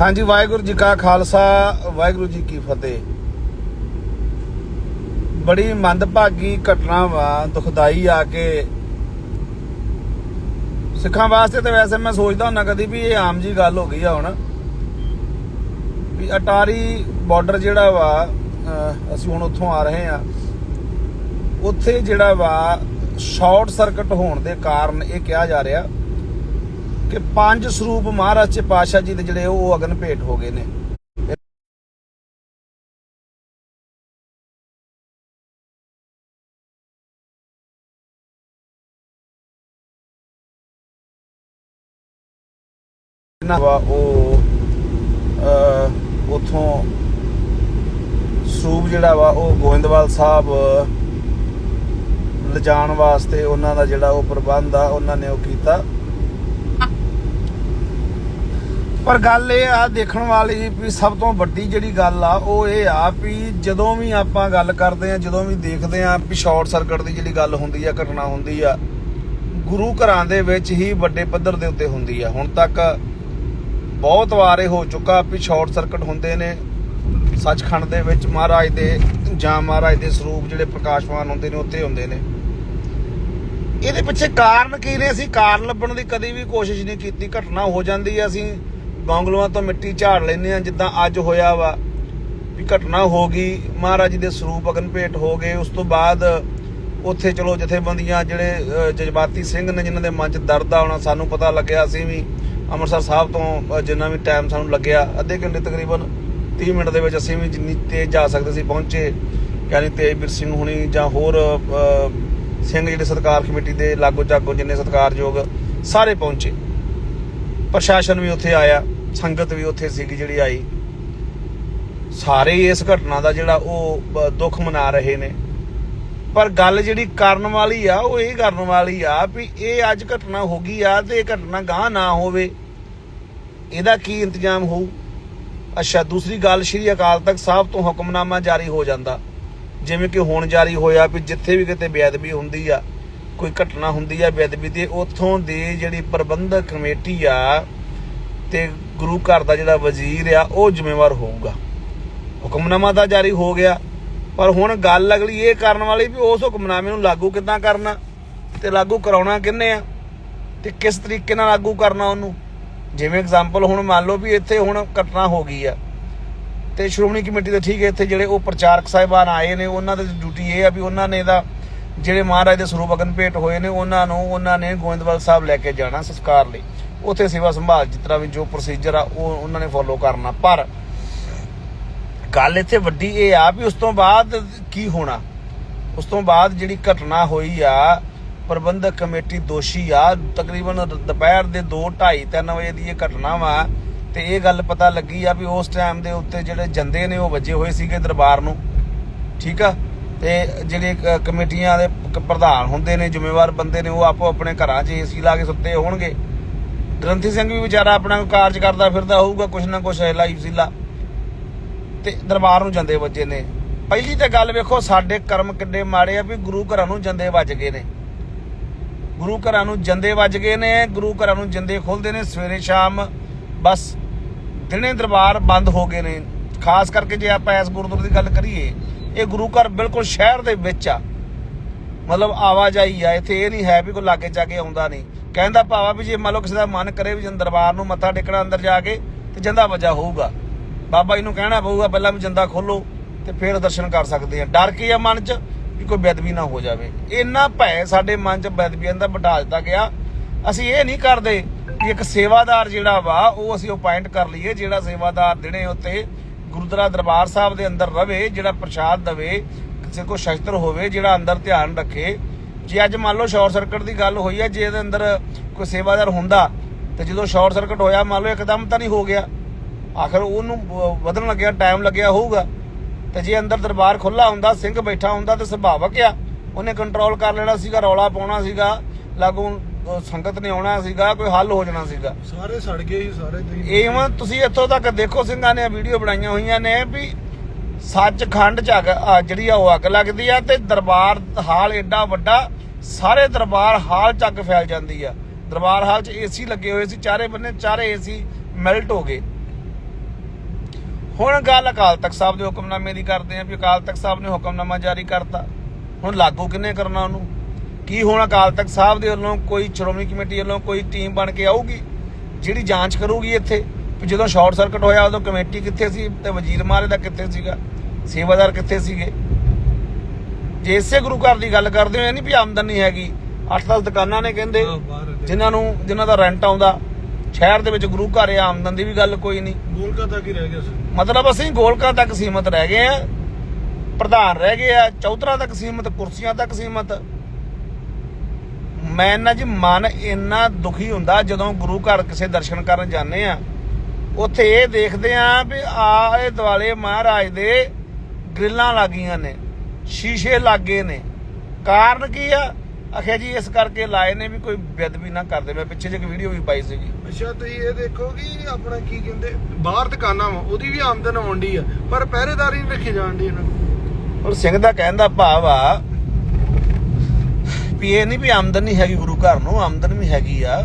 ਹਾਂਜੀ, ਵਾਹਿਗੁਰੂ ਜੀ ਕਾ ਖਾਲਸਾ, ਵਾਹਿਗੁਰੂ ਜੀ ਕੀ ਫਤਿਹ। ਬੜੀ ਮੰਦਭਾਗੀ ਘਟਨਾ ਵਾ, ਦੁਖਦਾਈ ਆ ਕੇ। ਸਿੱਖਾਂ ਵਾਸਤੇ ਤਾਂ ਵੈਸੇ ਮੈਂ ਸੋਚਦਾ ਹੁੰਦਾ ਕਦੀ ਵੀ ਇਹ ਆਮ ਜੀ ਗੱਲ ਹੋ ਗਈ ਆ ਹੁਣ। ਵੀ ਅਟਾਰੀ ਬਾਰਡਰ ਜਿਹੜਾ ਵਾ ਅਸੀਂ ਹੁਣ ਉੱਥੋਂ ਆ ਰਹੇ ਆ। ਉੱਥੇ ਜਿਹੜਾ ਵਾ ਸ਼ਾਰਟ ਸਰਕਟ ਹੋਣ ਦੇ ਕਾਰਨ ਇਹ ਕਿਹਾ ਜਾ ਰਿਹਾ। ਕਿ ਪੰਜ ਸਰੂਪ ਮਹਾਰਾਜ ਚ ਪਾਸ਼ਾ ਜੀ ਦੇ ਜਿਹੜੇ ਉਹ ਅਗਨ ਭੇਟ ਹੋ ਗਏ ਨੇ। ਉਹ ਅ ਉਥੋਂ ਸਰੂਪ ਜਿਹੜਾ ਵਾ ਉਹ ਗੋਇੰਦਵਾਲ ਸਾਹਿਬ ਲਿਜਾਣ ਵਾਸਤੇ ਉਹਨਾਂ ਦਾ ਜਿਹੜਾ ਉਹ ਪ੍ਰਬੰਧ ਆ, ਉਹਨਾਂ ਨੇ ਉਹ ਕੀਤਾ। ਪਰ ਗੱਲ ਇਹ ਆ ਦੇਖਣ ਵਾਲੀ ਵੀ ਸਭ ਤੋਂ ਵੱਡੀ ਜਿਹੜੀ ਗੱਲ ਆ, ਉਹ ਇਹ ਆ ਵੀ ਜਦੋਂ ਵੀ ਆਪਾਂ ਗੱਲ ਕਰਦੇ ਆ, ਜਦੋਂ ਵੀ ਦੇਖਦੇ ਆ ਵੀ ਸ਼ਾਰਟ ਸਰਕਟ ਦੀ ਜਿਹੜੀ ਗੱਲ ਹੁੰਦੀ ਆ, ਘਟਨਾ ਹੁੰਦੀ ਆ, ਗੁਰੂ ਘਰਾਂ ਦੇ ਵਿੱਚ ਹੀ ਵੱਡੇ ਪੱਧਰ ਦੇ ਉੱਤੇ ਹੁੰਦੀ ਆ। ਹੁਣ ਤੱਕ ਬਹੁਤ ਵਾਰ ਇਹ ਹੋ ਚੁੱਕਾ ਵੀ ਸ਼ਾਰਟ ਸਰਕਟ ਹੁੰਦੇ ਨੇ। ਸੱਚਖੰਡ ਦੇ ਵਿੱਚ ਮਹਾਰਾਜ ਦੇ ਜਾਂ ਮਹਾਰਾਜ ਦੇ ਸਰੂਪ ਜਿਹੜੇ ਪ੍ਰਕਾਸ਼ਮਾਨ ਹੁੰਦੇ ਨੇ, ਉੱਥੇ ਹੁੰਦੇ ਨੇ। ਇਹਦੇ ਪਿੱਛੇ ਕਾਰਨ ਕੀ ਨੇ? ਅਸੀਂ ਕਾਰਨ ਲੱਭਣ ਦੀ ਕਦੀ ਵੀ ਕੋਸ਼ਿਸ਼ ਨਹੀਂ ਕੀਤੀ। ਘਟਨਾ ਹੋ ਜਾਂਦੀ ਹੈ ਅਸੀਂ ਗੌਂਗਲੂਆਂ ਤੋਂ ਮਿੱਟੀ ਝਾੜ ਲੈਂਦੇ ਆ ਜਿੱਦਾਂ ਅੱਜ ਹੋਇਆ ਵਾ ਵੀ ਘਟਨਾ ਹੋ ਗਈ, ਮਹਾਰਾਜ ਜੀ ਦੇ ਸਰੂਪ ਅਗਨ ਭੇਟ ਹੋ ਗਏ, ਉਸ ਤੋਂ ਬਾਅਦ ਉੱਥੇ ਚਲੋ ਜਥੇਬੰਦੀਆਂ ਜਿਹੜੇ ਜਜ਼ਬਾਤੀ ਸਿੰਘ ਨੇ ਜਿਨ੍ਹਾਂ ਦੇ ਮਨ 'ਚ ਦਰਦ ਆ ਹੋਣਾ ਸਾਨੂੰ ਪਤਾ ਲੱਗਿਆ, ਅਸੀਂ ਵੀ ਅੰਮ੍ਰਿਤਸਰ ਸਾਹਿਬ ਤੋਂ ਜਿੰਨਾ ਵੀ ਟਾਈਮ ਸਾਨੂੰ ਲੱਗਿਆ, ਅੱਧੇ ਘੰਟੇ ਤਕਰੀਬਨ 30 ਮਿੰਟ ਦੇ ਵਿੱਚ ਅਸੀਂ ਵੀ ਜਿੰਨੀ ਤੇਜ਼ ਜਾ ਸਕਦੇ ਸੀ ਪਹੁੰਚੇ ਯਾਨੀ ਤੇਜਵੀਰ ਸਿੰਘ ਹੁਣੀ ਜਾਂ ਹੋਰ ਸਿੰਘ ਜਿਹੜੇ ਸਤਕਾਰ ਕਮੇਟੀ ਦੇ ਲਾਗੋ ਜਾਗੋ ਜਿੰਨੇ ਸਤਕਾਰਯੋਗ ਸਾਰੇ ਪਹੁੰਚੇ। ਪ੍ਰਸ਼ਾਸਨ ਵੀ ਉੱਥੇ ਆਇਆ, ਸੰਗਤ ਵੀ ਉੱਥੇ ਸੀਗੀ ਜਿਹੜੀ ਆਈ। ਸਾਰੇ ਇਸ ਘਟਨਾ ਦਾ ਜਿਹੜਾ ਉਹ ਦੁੱਖ ਮਨਾ ਰਹੇ ਨੇ। ਪਰ ਗੱਲ ਜਿਹੜੀ ਕਰਨ ਵਾਲੀ ਆ, ਉਹ ਇਹ ਕਰਨ ਵਾਲੀ ਆ ਵੀ ਇਹ ਅੱਜ ਘਟਨਾ ਹੋ ਗਈ ਆ ਤੇ ਇਹ ਘਟਨਾ ਗਾਂ ਨਾ ਹੋਵੇ। ਇਹਦਾ ਕੀ ਇੰਤਜ਼ਾਮ ਹੋਊ? ਅੱਛਾ, ਦੂਸਰੀ ਗੱਲ ਸ਼੍ਰੀ ਅਕਾਲ ਤਖਤ ਸਾਹਿਬ ਤੋਂ ਹੁਕਮਨਾਮਾ ਜਾਰੀ ਹੋ ਜਾਂਦਾ। ਜਿਵੇਂ ਕਿ ਹੁਣ ਜਾਰੀ ਹੋਇਆ ਵੀ ਜਿੱਥੇ ਵੀ ਕਿਤੇ ਬੇਅਦਬੀ ਹੁੰਦੀ ਆ ਕੋਈ ਘਟਨਾ ਹੁੰਦੀ ਆ ਬੇਅਦਬੀ ਦੀ, ਉੱਥੋਂ ਦੀ ਜਿਹੜੀ ਪ੍ਰਬੰਧਕ ਕਮੇਟੀ ਆ ਤੇ ਗੁਰੂ ਘਰ ਦਾ ਜਿਹੜਾ ਵਜ਼ੀਰ ਆ, ਉਹ ਜ਼ਿੰਮੇਵਾਰ ਹੋਊਗਾ। ਹੁਕਮਨਾਮਾ ਤਾਂ ਜਾਰੀ ਹੋ ਗਿਆ, ਪਰ ਹੁਣ ਗੱਲ ਅਗਲੀ ਇਹ ਕਰਨ ਵਾਲੀ ਵੀ ਉਸ ਹੁਕਮਨਾਮੇ ਨੂੰ ਲਾਗੂ ਕਿੱਦਾਂ ਕਰਨਾ ਤੇ ਲਾਗੂ ਕਰਾਉਣਾ ਕਿੰਨੇ ਆ ਤੇ ਕਿਸ ਤਰੀਕੇ ਨਾਲ ਲਾਗੂ ਕਰਨਾ ਉਹਨੂੰ? ਜਿਵੇਂ ਐਗਜ਼ਾਮਪਲ ਹੁਣ ਮੰਨ ਲਓ ਵੀ ਇੱਥੇ ਹੁਣ ਘਟਨਾ ਹੋ ਗਈ ਆ ਤੇ ਸ਼੍ਰੋਮਣੀ ਕਮੇਟੀ ਦੇ ਠੀਕ ਹੈ ਇੱਥੇ ਜਿਹੜੇ ਉਹ ਪ੍ਰਚਾਰਕ ਸਾਹਿਬਾਨ ਆਏ ਨੇ, ਉਹਨਾਂ ਦੀ ਡਿਊਟੀ ਇਹ ਆ ਵੀ ਉਹਨਾਂ ਨੇ ਦਾ ਜਿਹੜੇ ਮਹਾਰਾਜ ਦੇ ਸਰੂਪ ਅਗਨ ਭੇਟ ਹੋਏ ਨੇ, ਉਹਨਾਂ ਨੂੰ, ਉਹਨਾਂ ਨੇ ਗੋਇੰਦਵਾਲ ਸਾਹਿਬ ਲੈ ਕੇ ਜਾਣਾ ਸੰਸਕਾਰ ਲਈ। ਉੱਥੇ ਸੇਵਾ ਸੰਭਾਲ ਜਿਸ ਵੀ ਜੋ ਪ੍ਰੋਸੀਜਰ ਆ, ਉਹ ਉਹਨਾਂ ਨੇ ਫੋਲੋ ਕਰਨਾ। ਪਰ ਗੱਲ ਇੱਥੇ ਵੱਡੀ ਇਹ ਆ ਵੀ ਉਸ ਤੋਂ ਬਾਅਦ ਕੀ ਹੋਣਾ? ਉਸ ਤੋਂ ਬਾਅਦ ਜਿਹੜੀ ਘਟਨਾ ਹੋਈ ਆ, ਪ੍ਰਬੰਧਕ ਕਮੇਟੀ ਦੋਸ਼ੀ ਆ, ਤਕਰੀਬਨ ਦੁਪਹਿਰ ਦੇ 2:30 3 ਵਜੇ ਦੀ ਇਹ ਘਟਨਾ ਵਾ, ਤੇ ਇਹ ਗੱਲ ਪਤਾ ਲੱਗੀ ਆ ਵੀ ਉਸ ਟਾਈਮ ਦੇ ਉੱਤੇ ਜਿਹੜੇ ਜੰਦੇ ਨੇ, ਉਹ ਵੱਜੇ ਹੋਏ ਸੀਗੇ ਦਰਬਾਰ ਨੂੰ। ਠੀਕ ਆ? ਤੇ ਜਿਹੜੇ ਕਮੇਟੀਆਂ ਦੇ ਪ੍ਰਧਾਨ ਹੁੰਦੇ ਨੇ, ਜ਼ਿੰਮੇਵਾਰ ਬੰਦੇ ਨੇ, ਉਹ ਆਪੋ ਆਪਣੇ ਘਰਾਂ 'ਚ ਏਸੀ ਲਾ ਕੇ ਸੁੱਤੇ ਹੋਣਗੇ। ਗ੍ਰੰਥੀ ਸਿੰਘ ਵੀ ਵਿਚਾਰਾ ਆਪਣਾ ਕਾਰਜ ਕਰਦਾ ਫਿਰਦਾ ਹੋਊਗਾ, ਕੁਛ ਨਾ ਕੁਛ ਲਾਈਫ ਜ਼ਿਲਾ ਤੇ ਦਰਬਾਰ ਨੂੰ ਜੰਦੇ ਵੱਜੇ ਨੇ। ਪਹਿਲੀ ਤਾਂ ਗੱਲ ਵੇਖੋ, ਸਾਡੇ ਕਰਮ ਕਿੰਨੇ ਮਾੜੇ ਆ ਵੀ ਗੁਰੂ ਘਰਾਂ ਨੂੰ ਜੰਦੇ ਵੱਜ ਗਏ ਨੇ। ਗੁਰੂ ਘਰਾਂ ਨੂੰ ਜੰਦੇ ਵੱਜ ਗਏ ਨੇ, ਗੁਰੂ ਘਰਾਂ ਨੂੰ ਜੰਦੇ ਖੁੱਲਦੇ ਨੇ। ਸਵੇਰੇ ਸ਼ਾਮ ਬਸ ਦਿਨੇ ਦਰਬਾਰ ਬੰਦ ਹੋ ਗਏ ਨੇ। ਖਾਸ ਕਰਕੇ ਜੇ ਆਪਾਂ ਇਸ ਗੁਰਦੁਆਰੇ ਦੀ ਗੱਲ ਕਰੀਏ ਇਹ ਗੁਰੂ ਘਰ ਬਿਲਕੁਲ ਸ਼ਹਿਰ ਦੇ ਵਿੱਚ ਆ। ਮਤਲਬ ਆਵਾਜਾਈ ਆ, ਇੱਥੇ ਇਹ ਨਹੀਂ ਹੈ ਵੀ ਕੋਈ ਲਾਗੇ ਜਾ ਕੇ ਆਉਂਦਾ ਨਹੀਂ। ਕਹਿੰਦਾ ਭਾਵਾ ਵੀ ਜੇ ਮੰਨ ਲਓ ਕਿਸੇ ਦਾ ਮਨ ਕਰੇ ਵੀ ਜਨ ਦਰਬਾਰ ਨੂੰ ਮੱਥਾ ਟੇਕਣਾ ਅੰਦਰ ਜਾ ਕੇ ਤੇ ਜੰਦਾ ਵਜਾ ਹੋਊਗਾ। ਬਾਬਾ ਜੀ ਨੂੰ ਕਹਿਣਾ ਪਊਗਾ, ਪਹਿਲਾਂ ਵੀ ਜੰਦਾ ਖੋਲੋ ਤੇ ਫਿਰ ਦਰਸ਼ਨ ਕਰ ਸਕਦੇ ਆ। ਡਰ ਕੀ ਆ ਮਨ 'ਚ? ਵੀ ਕੋਈ ਬੇਦਬੀ ਨਾ ਹੋ ਜਾਵੇ। ਇੰਨਾ ਭੈ ਸਾਡੇ ਮਨ 'ਚ ਬੇਦਬੀਆਂ ਦਾ ਬਿਠਾ ਦਿੱਤਾ ਗਿਆ। ਅਸੀਂ ਇਹ ਨਹੀਂ ਕਰਦੇ ਵੀ ਇੱਕ ਸੇਵਾਦਾਰ ਜਿਹੜਾ ਵਾ, ਉਹ ਅਸੀਂ ਅਪਾਇੰਟ ਕਰ ਲਈਏ, ਜਿਹੜਾ ਸੇਵਾਦਾਰ ਦਿਨੇ ਉੱਤੇ ਗੁਰਦੁਆਰਾ ਦਰਬਾਰ ਸਾਹਿਬ ਦੇ ਅੰਦਰ ਰਵੇ, ਜਿਹੜਾ ਪ੍ਰਸ਼ਾਦ ਦਵੇ, ਕਿਸੇ ਕੋ ਸ਼ਸਤਰ ਹੋਵੇ, ਜਿਹੜਾ ਅੰਦਰ ਧਿਆਨ ਰੱਖੇ। ਜੇ ਅੱਜ ਮੰਨ ਲਓ ਸ਼ਾਰਟ ਸਰਕਟ ਦੀ ਗੱਲ ਹੋਈ ਹੈ, ਜੇ ਇਹਦੇ ਅੰਦਰ ਕੋਈ ਸੇਵਾਦਾਰ ਹੁੰਦਾ, ਤੇ ਜਦੋਂ ਸ਼ਾਰਟ ਸਰਕਟ ਹੋਇਆ, ਮੰਨ ਲਓ ਇੱਕਦਮ ਤਾਂ ਨਹੀਂ ਹੋ ਗਿਆ। ਆਖਰ ਉਹਨੂੰ ਵਧਣ ਲੱਗਿਆ, ਟਾਈਮ ਲੱਗਿਆ ਹੋਊਗਾ। ਤੇ ਜੇ ਅੰਦਰ ਦਰਬਾਰ ਖੁੱਲਾ ਹੁੰਦਾ, ਸਿੰਘ ਬੈਠਾ ਹੁੰਦਾ, ਤੇ ਸੁਭਾਵਕ ਆ। ਉਹਨੇ ਕੰਟਰੋਲ ਕਰ ਲੈਣਾ ਸੀਗਾ, ਰੌਲਾ ਪਾਉਣਾ ਸੀਗਾ। ਲਾਗੂ ਸੰਗਤ ਨੇ ਆਉਣਾ ਸੀਗਾ ਕੋਈ ਹੱਲ ਹੋ ਜਾਣਾ ਸੀਗਾ। ਸਾਰੇ ਸੜ ਗਏ ਸੀ ਸਾਰੇ ਤੁਸੀਂ ਈਵਨ ਤੁਸੀਂ ਇੱਥੋਂ ਤੱਕ ਦੇਖੋ ਸਿੰਘਾਂ ਨੇ ਵੀਡੀਓ ਬਣਾਈਆਂ ਹੋਈਆਂ ਨੇ ਵੀ ਸੱਚਖੰਡ ਚ ਅੱਗ ਆ ਜਿਹੜੀ ਆ ਉਹ ਅੱਗ ਲੱਗਦੀ ਆ ਤੇ ਦਰਬਾਰ ਹਾਲ ਏਡਾ ਵੱਡਾ ਸਾਰੇ ਦਰਬਾਰ ਹਾਲ ਚ ਅੱਗ ਫੈਲ ਜਾਂਦੀ ਆ। ਦਰਬਾਰ ਹਾਲ ਚ ਏਸੀ ਲੱਗੇ ਹੋਏ ਸੀ ਚਾਰੇ ਬੰਨੇ ਚਾਰੇ ਏਸੀ ਮੈਲਟ ਹੋ ਗਏ। ਹੁਣ ਗੱਲ ਅਕਾਲ ਤਖਤ ਸਾਹਿਬ ਦੇ ਹੁਕਮਨਾਮੇ ਦੀ ਕਰਦੇ ਆਂ ਵੀ ਅਕਾਲ ਤਖਤ ਸਾਹਿਬ ਨੇ ਹੁਕਮਨਾਮਾ ਜਾਰੀ ਕਰਤਾ। ਹੁਣ ਲਾਗੂ ਕਿੰਨੇ ਕਰਨਾ ਉਹਨੂੰ? ਕੀ ਹੁਣ ਅਕਾਲ ਤਖਤ ਸਾਹਿਬ ਦੇ ਵੱਲੋਂ ਕੋਈ ਸ਼੍ਰੋਮਣੀ ਕਮੇਟੀ ਵੱਲੋਂ ਕੋਈ ਟੀਮ ਬਣ ਕੇ ਆਊਗੀ? ਜਿਹੜੀ ਜਾਂਚ ਕਰੂਗੀ ਇੱਥੇ? ਜਦੋਂ ਸ਼ਾਰਟ ਸਰਕਟ ਹੋਇਆ ਉਦੋਂ ਕਮੇਟੀ ਕਿੱਥੇ ਸੀ? ਤੇ ਵਜ਼ੀਰ ਮਾਰੇ ਦਾ ਕਿੱਥੇ ਸੀਗਾ? ਸੇਵਾਦਾਰ ਕਿੱਥੇ ਸੀਗੇ? ਜੇ ਇਸੇ ਗੁਰੂ ਘਰ ਦੀ ਗੱਲ ਕਰਦੇ ਹੋ ਇਹ ਨਹੀਂ ਵੀ ਆਮਦਨ ਨਹੀਂ ਹੈਗੀ। 8-10 ਦੁਕਾਨਾਂ ਨੇ ਕਹਿੰਦੇ। ਜਿਨ੍ਹਾਂ ਨੂੰ ਜਿਨ੍ਹਾਂ ਦਾ ਰੈਂਟ ਆਉਂਦਾ। ਸ਼ਹਿਰ ਦੇ ਵਿੱਚ ਗੁਰੂ ਘਰ ਹੈ ਆਮਦਨ ਦੀ ਵੀ ਗੱਲ ਕੋਈ ਨਹੀਂ। ਗੋਲਕਾ ਤੱਕ ਹੀ ਰਹਿ ਗਿਆ ਸੀ। ਮਤਲਬ ਅਸੀਂ ਗੋਲਕਾਂ ਤੱਕ ਸੀਮਤ ਰਹਿ ਗਏ ਆ। ਪ੍ਰਧਾਨ ਰਹਿ ਗਏ ਆ ਚੌਧਰਾ ਤੱਕ ਸੀਮਤ ਕੁਰਸੀਆਂ ਤੱਕ ਸੀਮਤ। ਮੈਂ ਨਾ ਜੀ ਮਨ ਇੰਨਾ ਦੁਖੀ ਹੁੰਦਾ ਜਦੋਂ ਗੁਰੂ ਘਰ ਕਿਸੇ ਦਰਸ਼ਨ ਕਰਨ ਜਾਂਦੇ ਆ। ਉੱਥੇ ਇਹ ਦੇਖਦੇ ਆ ਵੀ ਆਲੇ ਦੁਆਲੇ ਮਹਾਰਾਜ ਦੇ ਗ੍ਰਿਲਾਂ ਲੱਗੀਆਂ ਨੇ ਸ਼ੀਸ਼ੇ ਲੱਗੇ ਨੇ। ਕਾਰਨ ਕੀ ਆ? ਅਖੇ ਜੀ ਇਸ ਕਰਕੇ ਲਾਏ ਨੇ ਵੀ ਕੋਈ ਬੇਅਦਬੀ ਨਾ ਕਰਦੇ ਮੈਂ ਪਿੱਛੇ ਜਿਹੇ ਇੱਕ ਵੀਡੀਓ ਵੀ ਪਾਈ ਸੀਗੀ। ਅੱਛਾ ਤੁਸੀਂ ਇਹ ਦੇਖੋ ਕਿ ਆਪਣਾ ਕੀ ਕਹਿੰਦੇ ਬਾਹਰ ਦੁਕਾਨਾਂ ਵਾ ਉਹਦੀ ਵੀ ਆਮਦਨ ਆਉਂਦੀ ਆ ਪਰ ਪਹਿਰੇਦਾਰੀ ਨਹੀਂ ਰੱਖੀ ਜਾਣ ਦੀ ਇਹਨਾਂ ਨੂੰ। ਔਰ ਸਿੰਘ ਦਾ ਕਹਿਣ ਦਾ ਭਾਵ ਆ ਵੀ ਇਹ ਨਹੀਂ ਵੀ ਆਮਦਨ ਨਹੀਂ ਹੈਗੀ ਗੁਰੂ ਘਰ ਨੂੰ, ਆਮਦਨ ਵੀ ਹੈਗੀ ਆ।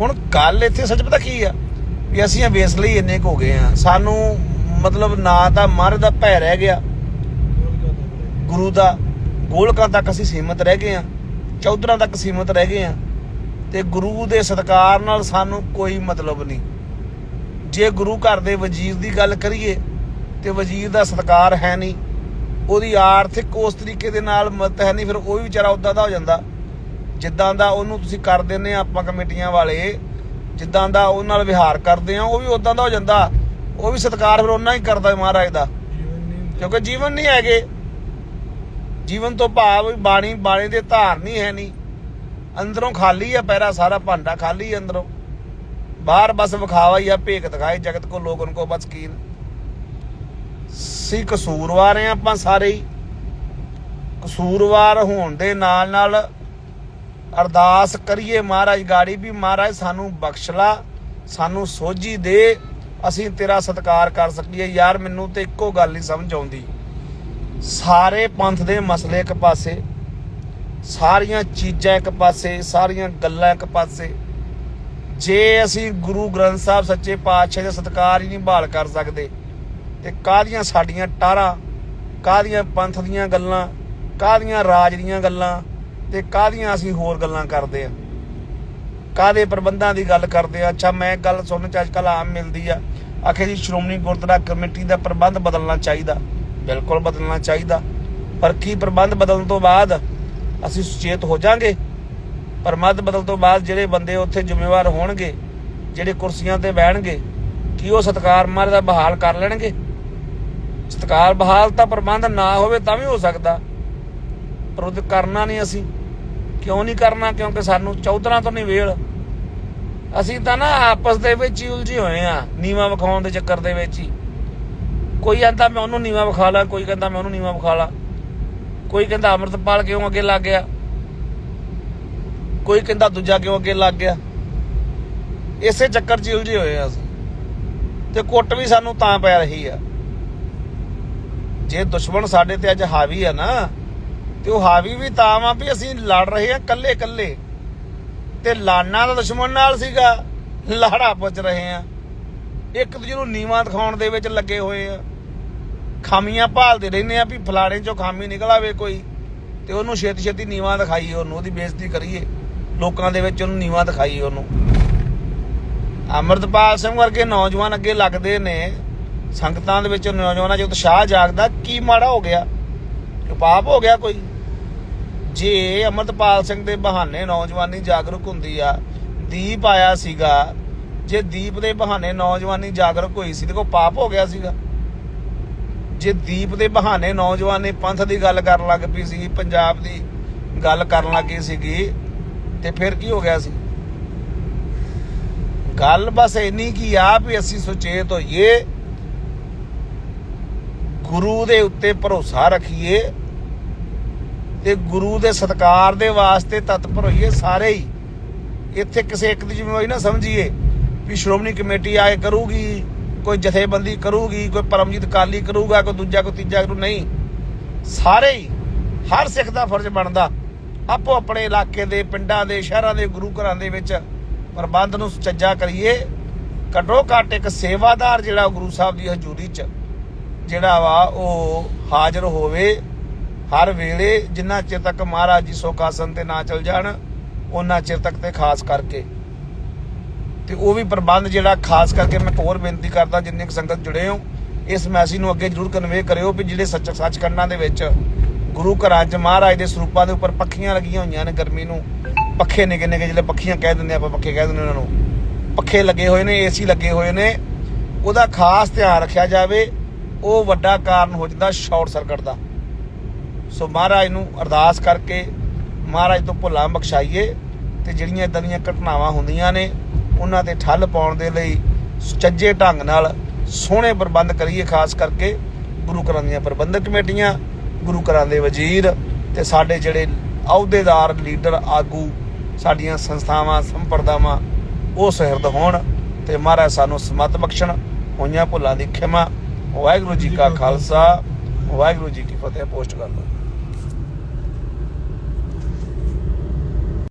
ਹੁਣ ਗੱਲ ਇੱਥੇ ਸੱਚ ਪਤਾ ਕੀ ਆ? ਵੀ ਅਸੀਂ ਵੇਸ ਲਈ ਇੰਨੇ ਕੁ ਹੋ ਗਏ ਆ। ਸਾਨੂੰ ਮਤਲਬ ਨਾ ਤਾਂ ਮਰ ਦਾ ਭੈ ਰਹਿ ਗਿਆ ਰਹਿ ਗਿਆ। ਗੁਰੂ ਦਾ ਗੋਲਕਾਂ ਤੱਕ ਅਸੀਂ ਸੀਮਤ ਰਹਿ ਗਏ ਆ, ਚੌਧਰਾਂ ਤੱਕ ਸੀਮਤ ਰਹਿ ਗਏ ਆ। ਤੇ ਗੁਰੂ ਦੇ ਸਤਕਾਰ ਨਾਲ ਸਾਨੂੰ ਕੋਈ ਮਤਲਬ ਨਹੀਂ। ਜੇ ਗੁਰੂ ਘਰ ਦੇ ਵਜ਼ੀਰ ਦੀ ਗੱਲ ਕਰੀਏ, ਤੇ ਵਜ਼ੀਰ ਦਾ ਸਤਕਾਰ ਹੈ ਨਹੀਂ। ਉਹਦੀ ਆਰਥਿਕ ਉਸ ਤਰੀਕੇ ਦੇ ਨਾਲ ਮਤ ਹੈ ਨਹੀਂ, ਫਿਰ ਉਹ ਵੀ ਵਿਚਾਰਾ ਉਦਾਂ ਦਾ ਹੋ ਜਾਂਦਾ। ਜਿੱਦਾਂ ਦਾ ਉਹਨੂੰ ਤੁਸੀਂ ਕਰ ਦਿੰਦੇ ਆ, ਆਪਾਂ ਕਮੇਟੀਆਂ ਵਾਲੇ, ਜਿੱਦਾਂ ਦਾ ਉਹ ਨਾਲ ਵਿਹਾਰ ਕਰਦੇ ਆ, ਉਹ ਵੀ ਉਦਾਂ ਦਾ ਹੋ ਜਾਂਦਾ। ਉਹ ਵੀ ਸਤਕਾਰ ਫਿਰ ਉਹਨਾਂ ਹੀ ਕਰਦਾ ਮਹਾਰਾਜ ਦਾ। ਕਿਉਂਕਿ ਜੀਵਨ ਨਹੀਂ ਹੈਗੇ। ਜੀਵਨ ਤੋਂ ਭਾਵ ਬਾਣੀ ਬਾਣੀ ਦੇ ਧਾਰ ਨਹੀਂ ਹੈ ਨਹੀਂ। ਅੰਦਰੋਂ ਖਾਲੀ ਆ ਪੈਰਾ ਸਾਰਾ, ਭਾਂਡਾ ਖਾਲੀ ਅੰਦਰੋਂ। ਬਾਹਰ ਬਸ ਵਿਖਾਵਾ ਹੀ ਆ ਭੇਕ ਦਿਖਾਏ ਜਗਤ ਕੋ ਲੋਕ ਉਨਕੋ ਬਸ ਕੀਨ ਸੀ ਕਸੂਰਵਾਰ ਆ ਆਪਾਂ ਸਾਰੇ ਹੀ। ਕਸੂਰਵਾਰ ਹੋਣ ਦੇ ਨਾਲ ਨਾਲ ਅਰਦਾਸ ਕਰੀਏ ਮਹਾਰਾਜ ਗਾੜੀ ਵੀ ਮਹਾਰਾਜ ਸਾਨੂੰ ਬਖਸ਼ ਲਾ, ਸਾਨੂੰ ਸੋਝੀ ਦੇ, ਅਸੀਂ ਤੇਰਾ ਸਤਿਕਾਰ ਕਰ ਸਕੀਏ। ਯਾਰ ਮੈਨੂੰ ਤੇ ਇੱਕੋ ਗੱਲ ਨਹੀਂ ਸਮਝ ਆਉਂਦੀ। ਸਾਰੇ ਪੰਥ ਦੇ ਮਸਲੇ ਇੱਕ ਪਾਸੇ, ਸਾਰੀਆਂ ਚੀਜ਼ਾਂ ਇੱਕ ਪਾਸੇ, ਸਾਰੀਆਂ ਗੱਲਾਂ ਇੱਕ ਪਾਸੇ। ਜੇ ਅਸੀਂ ਗੁਰੂ ਗ੍ਰੰਥ ਸਾਹਿਬ ਸੱਚੇ ਪਾਤਸ਼ਾਹ ਦੇ ਸਤਿਕਾਰ ਹੀ ਨਹੀਂ ਬਹਾਲ ਕਰ ਸਕਦੇ ਤੇ ਕਾਹਦੀਆਂ ਸਾਡੀਆਂ ਟਾਰਾਂ ਕਾਹਦੀਆਂ ਪੰਥ ਦੀਆਂ ਗੱਲਾਂ, ਕਾਹਦੀਆਂ ਰਾਜ ਦੀਆਂ ਗੱਲਾਂ ਤੇ ਕਾਹਦੀਆਂ ਅਸੀਂ ਹੋਰ ਗੱਲਾਂ ਕਰਦੇ ਆ? ਕਾਹਦੇ ਪ੍ਰਬੰਧਾਂ ਦੀ ਗੱਲ ਕਰਦੇ ਆ? ਅੱਛਾ, ਮੈਂ ਗੱਲ ਸੁਣਨ ਚ ਅੱਜਕੱਲ ਆਮ ਮਿਲਦੀ ਆ। ਆਖੇ ਜੀ, ਸ਼੍ਰੋਮਣੀ ਗੁਰਦੁਆਰਾ ਕਮੇਟੀ ਦਾ ਪ੍ਰਬੰਧ ਬਦਲਣਾ ਚਾਹੀਦਾ। ਬਿਲਕੁਲ ਬਦਲਣਾ ਚਾਹੀਦਾ। ਪਰ ਕੀ ਪ੍ਰਬੰਧ ਬਦਲਣ ਤੋਂ ਬਾਅਦ ਅਸੀਂ ਸੁਚੇਤ ਹੋ ਜਾਾਂਗੇ? ਪ੍ਰਬੰਧ ਬਦਲ ਤੋਂ ਬਾਅਦ ਜਿਹੜੇ ਬੰਦੇ ਉੱਥੇ ਜ਼ਿੰਮੇਵਾਰ ਹੋਣਗੇ, ਜਿਹੜੇ ਕੁਰਸੀਆਂ ਤੇ ਬਹਿਣਗੇ, ਕੀ ਉਹ ਸਤਕਾਰ ਮਾਰ ਦਾ ਬਹਾਲ ਕਰ ਲੈਣਗੇ? ਸਤਕਾਰ ਬਹਾਲ ਤਾਂ ਪ੍ਰਬੰਧ ਨਾ ਹੋਵੇ ਤਾਂ ਵੀ ਹੋ ਸਕਦਾ। ਪਰ ਉਹ ਕਰਨਾ ਨਹੀਂ ਅਸੀਂ। ਕਿਉਂ ਨਹੀਂ ਕਰਨਾ? ਕਿਉਂਕਿ ਸਾਨੂੰ ਚੌਧਰਾਂ ਤੋਂ ਨਹੀਂ ਵੇਲ। ਅਸੀਂ ਤਾਂ ਨਾ ਆਪਸ ਦੇ ਵਿੱਚ ਹੀ ਉਲਝੇ ਹੋਏ ਆ ਨੀਵਾ ਵਿਖਾਉਣ ਦੇ ਚੱਕਰ ਦੇ ਵਿੱਚ ਹੀ। ਕੋਈ ਕਹਿੰਦਾ ਮੈਂ ਉਹਨੂੰ ਨੀਵਾ ਵਿਖਾ ਲਾਂ, ਕੋਈ ਕਹਿੰਦਾ ਮੈਂ ਉਹਨੂੰ ਨੀਵਾ ਵਿਖਾ ਲਾਂ। ਕੋਈ ਕਹਿੰਦਾ ਅਮਰਤਪਾਲ ਕਿਉਂ ਅੱਗੇ ਲੱਗ ਗਿਆ? ਕੋਈ ਕਹਿੰਦਾ ਦੂਜਾ ਕਿਉਂ ਅੱਗੇ ਲੱਗ ਗਿਆ? ਇਸੇ ਚੱਕਰ 'ਚ ਉਲਝੇ ਹੋਏ ਆ ਅਸੀਂ। ਤੇ ਕੁੱਟ ਵੀ ਸਾਨੂੰ ਤਾਂ ਪੈ ਰਹੀ ਆ। ਜੇ ਦੁਸ਼ਮਣ ਸਾਡੇ ਤੇ ਅੱਜ ਹਾਵੀ ਆ ਨਾ, ਤੇ ਉਹ ਹਾਵੀ ਵੀ ਤਾਂ ਵਾ ਵੀ ਅਸੀਂ ਲੜ ਰਹੇ ਆ ਕੱਲੇ ਕੱਲੇ ਤੇ ਲਾਨਾ ਦਾ ਦੁਸ਼ਮਣ ਨਾਲ ਸੀਗਾ, ਲਾੜਾ ਪੁੱਜ ਰਹੇ ਆ। ਇੱਕ ਦੂਜੇ ਨੂੰ ਨੀਵਾਂ ਦਿਖਾਉਣ ਦੇ ਵਿੱਚ ਲੱਗੇ ਹੋਏ ਆ। ਖਾਮੀਆਂ ਭਾਲਦੇ ਰਹਿੰਦੇ ਆ ਵੀ ਫਲਾਣੇ ਚੋਂ ਖਾਮੀ ਨਿਕਲ ਆਵੇ ਕੋਈ, ਤੇ ਉਹਨੂੰ ਛੇਤੀ ਛੇਤੀ ਨੀਵਾਂ ਦਿਖਾਈਏ ਉਹਨੂੰ, ਉਹਦੀ ਬੇਇੱਜ਼ਤੀ ਕਰੀਏ। ਲੋਕਾਂ ਦੇ ਵਿੱਚ ਉਹਨੂੰ ਨੀਵਾਂ ਦਿਖਾਈਏ ਉਹਨੂੰ। ਅਮਰਤਪਾਲ ਸਿੰਘ ਵਰਗੇ ਨੌਜਵਾਨ ਅੱਗੇ ਲੱਗਦੇ ਨੇ। ਸੰਗਤਾਂ ਦੇ ਵਿੱਚ ਨੌਜਵਾਨਾਂ 'ਚ ਉਤਸ਼ਾਹ ਜਾਗਦਾ, ਕੀ ਮਾੜਾ ਹੋ ਗਿਆ? ਪਾਪ ਹੋ ਗਿਆ ਕੋਈ? ਜੇ ਅਮਰਤਪਾਲ ਸਿੰਘ ਦੇ ਬਹਾਨੇ ਨੌਜਵਾਨੀ ਜਾਗਰੂਕ ਹੁੰਦੀ ਆ, ਦੀਪ ਆਇਆ ਸੀਗਾ, ਜੇ ਦੀਪ ਦੇ ਬਹਾਨੇ ਨੌਜਵਾਨੀ ਜਾਗਰੂਕ ਹੋਈ ਸੀ ਤੇ ਕੋ ਪਾਪ ਹੋ ਗਿਆ ਸੀਗਾ? ਜੇ ਦੀਪ ਦੇ ਬਹਾਨੇ ਨੌਜਵਾਨੀ ਪੰਥ ਦੀ ਗੱਲ ਕਰਨ ਲੱਗ ਪਈ ਸੀ ਪੰਜਾਬ ਦੀ ਗੱਲ ਕਰਨ ਲੱਗੀ ਸੀਗੀ, ਤੇ ਫਿਰ ਕੀ ਹੋ ਗਿਆ ਸੀ? ਗੱਲ ਬਸ ਇੰਨੀ ਕੀ ਆ ਵੀ ਅਸੀਂ ਸੁਚੇਤ ਹੋਈਏ ਗੁਰੂ ਦੇ ਉੱਤੇ ਭਰੋਸਾ ਰੱਖੀਏ ਤੇ ਗੁਰੂ ਦੇ ਸਤਕਾਰ ਦੇ ਵਾਸਤੇ ਤਤਪਰ ਹੋਈਏ ਸਾਰੇ ਹੀ। ਇੱਥੇ ਕਿਸੇ ਇੱਕ ਦੀ ਜ਼ਿੰਮੇਵਾਰੀ ਨਾ ਸਮਝੀਏ ਵੀ ਸ਼੍ਰੋਮਣੀ ਕਮੇਟੀ ਆ ਕਰੂਗੀ, ਕੋਈ ਜਥੇਬੰਦੀ ਕਰੂਗੀ, ਕੋਈ ਪਰਮਜੀਤ ਕਾਲੀ ਕਰੂਗਾ, ਕੋਈ ਦੂਜਾ, ਕੋਈ ਤੀਜਾ ਕਰੂ ਨਹੀਂ। ਸਾਰੇ ਹੀ, ਹਰ ਸਿੱਖ ਦਾ ਫਰਜ਼ ਬਣਦਾ। ਆਪੋ ਆਪਣੇ ਇਲਾਕੇ ਦੇ, ਪਿੰਡਾਂ ਦੇ, ਸ਼ਹਿਰਾਂ ਦੇ, ਗੁਰੂ ਘਰਾਂ ਦੇ ਵਿੱਚ ਪ੍ਰਬੰਧ ਨੂੰ ਸੁਚੱਜਾ ਕਰੀਏ। ਘੱਟੋ ਘੱਟ ਇੱਕ ਸੇਵਾਦਾਰ ਜਿਹੜਾ ਗੁਰੂ ਸਾਹਿਬ ਦੀ ਹਜ਼ੂਰੀ 'ਚ ਜਿਹੜਾ ਵਾ ਉਹ ਹਾਜ਼ਰ ਹੋਵੇ, ਹਰ ਵੇਲੇ ਜਿੰਨਾ ਚਿਰ ਤੱਕ ਮਹਾਰਾਜ ਜੀ ਸੁਖਾਸਨ ਤੇ ਨਾ ਚਲ ਜਾਣ ਉਹਨਾਂ ਚਿਰ ਤੱਕ ਤੇ ਖਾਸ ਕਰਕੇ। ਤੇ ਉਹ ਵੀ ਪ੍ਰਬੰਧ ਜਿਹੜਾ ਖਾਸ ਕਰਕੇ ਮੈਂ ਹੋਰ ਬੇਨਤੀ ਕਰਦਾ ਜਿੰਨੇ ਕੁ ਸੰਗਤ ਜੁੜੇ ਹੋ, ਇਸ ਮੈਸੇਜ ਨੂੰ ਅੱਗੇ ਜਰੂਰ ਕਨਵੇ ਕਰਿਓ ਵੀ ਜਿਹੜੇ ਸੱਚ ਸੱਚ ਕਰਨਾ ਦੇ ਵਿੱਚ ਗੁਰੂ ਘਰਾਂ 'ਚ ਮਹਾਰਾਜ ਦੇ ਸਰੂਪਾਂ ਦੇ ਉੱਪਰ ਪੱਖੀਆਂ ਲੱਗੀਆਂ ਹੋਈਆਂ ਨੇ ਗਰਮੀ ਨੂੰ, ਪੱਖੇ ਨਿੱਕੇ ਨਿੱਕੇ ਜਿਹੜੇ ਪੱਖੀਆਂ ਕਹਿ ਦਿੰਦੇ ਆਪਾਂ, ਪੱਖੇ ਕਹਿ ਦਿੰਦੇ ਉਹਨਾਂ ਨੂੰ। ਪੱਖੇ ਲੱਗੇ ਹੋਏ ਨੇ, ਏਸੀ ਲੱਗੇ ਹੋਏ ਨੇ, ਉਹਦਾ ਖਾਸ ਧਿਆਨ ਰੱਖਿਆ ਜਾਵੇ ਉਹ ਵੱਡਾ ਕਾਰਨ ਹੋ ਜਾਂਦਾ ਸ਼ਾਰਟ ਸਰਕਟ ਦਾ। ਸੋ ਮਹਾਰਾਜ ਨੂੰ ਅਰਦਾਸ ਕਰਕੇ ਮਹਾਰਾਜ ਤੋਂ ਭੁੱਲਾਂ ਬਖਸ਼ਾਈਏ ਤੇ ਜਿਹੜੀਆਂ ਇਦਾਂ ਦੀਆਂ ਘਟਨਾਵਾਂ ਹੁੰਦੀਆਂ ਨੇ, ਉਹਨਾਂ ਤੇ ਠੱਲ ਪਾਉਣ ਦੇ ਲਈ ਸੁਚੱਜੇ ਢੰਗ ਨਾਲ ਸੋਹਣੇ ਪ੍ਰਬੰਧ ਕਰੀਏ, ਖਾਸ ਕਰਕੇ ਗੁਰੂ ਘਰਾਂ ਦੀਆਂ ਪ੍ਰਬੰਧਕ ਕਮੇਟੀਆਂ, ਗੁਰੂ ਘਰਾਂ ਦੇ ਵਜ਼ੀਰ ਤੇ ਸਾਡੇ ਜਿਹੜੇ ਅਹੁਦੇਦਾਰ, ਲੀਡਰ, ਆਗੂ, ਸਾਡੀਆਂ ਸੰਸਥਾਵਾਂ, ਸੰਪਰਦਾਵਾਂ, ਉਹ ਸਹਿਰਦ ਹੋਣ ਤੇ ਮਹਾਰਾਜ ਸਾਨੂੰ ਸਮਤ ਬਖਸ਼ਣ, ਹੋਈਆਂ ਭੁੱਲਾਂ ਦੀ ਖਿਮਾ ਵਾਹਿਗੁਰੂ ਜੀ ਕਾ ਖਾਲਸਾ ਵਾਹਿਗੁਰੂ ਜੀ ਕੀ ਫਤਿਹ ਪੋਸਟ ਕਰ ਲਓ